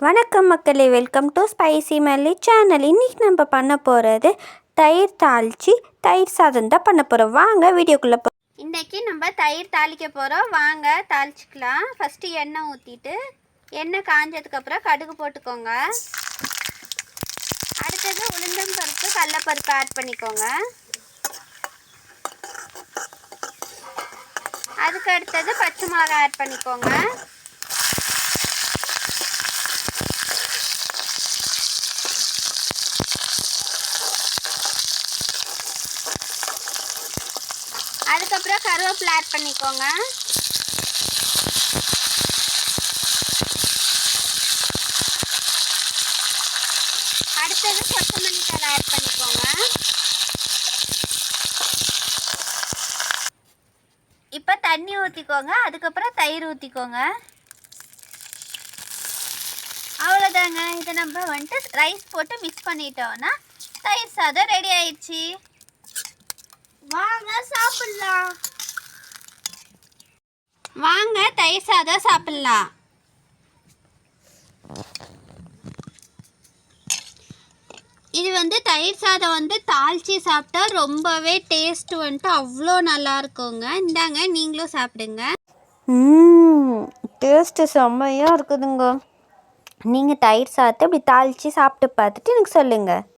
வணக்கம் மக்களே welcome to spicy Malli channel இன்றைக்கி நம்ம பண்ண போகிறது தயிர் தாளித்து தயிர் சாதம் தான் பண்ண போகிறோம் வாங்க வீடியோக்குள்ளே போ இன்றைக்கி நம்ம தயிர் தாளிக்க போகிறோம் வாங்க தாளிச்சிக்கலாம். ஃபஸ்ட்டு எண்ணெய் ஊற்றிட்டு எண்ணெய் காஞ்சதுக்கப்புறம் கடுகு போட்டுக்கோங்க. அடுத்தது உளுந்தம் பருப்பு கடலப்பருப்பு ஆட் பண்ணிக்கோங்க. அதுக்கு அடுத்தது பச்சை மிளகாய் ஆட் பண்ணிக்கோங்க. அதுக்கப்புறம் கருவேப்பிலை ஆட் பண்ணிக்கோங்க. அடுத்தது கொத்தமல்லி தலை ஆட் பண்ணிக்கோங்க. இப்போ தண்ணி ஊற்றிக்கோங்க அதுக்கப்புறம் தயிர் ஊற்றிக்கோங்க அவ்வளோதாங்க இதை நம்ம வந்துட்டு ரைஸ் போட்டு மிக்ஸ் பண்ணிட்டோம்னா தயிர் சாதம் ரெடி ஆயிடுச்சு. வாங்க சாப்பிடலாம் வாங்க தயிர் சாதம் சாப்பிடலாம் இது வந்து தயிர் சாதம் வந்து தாளித்து சாப்பிட்டா ரொம்பவே டேஸ்ட் வந்துட்டு அவ்வளோ நல்லா இருக்குங்க. இந்தாங்க நீங்களும் சாப்பிடுங்க. டேஸ்ட்டு செம்மையாக இருக்குதுங்க. நீங்கள் தயிர் சாதத்தை இப்படி தாளித்து சாப்பிட்டு பார்த்துட்டு எனக்கு சொல்லுங்கள்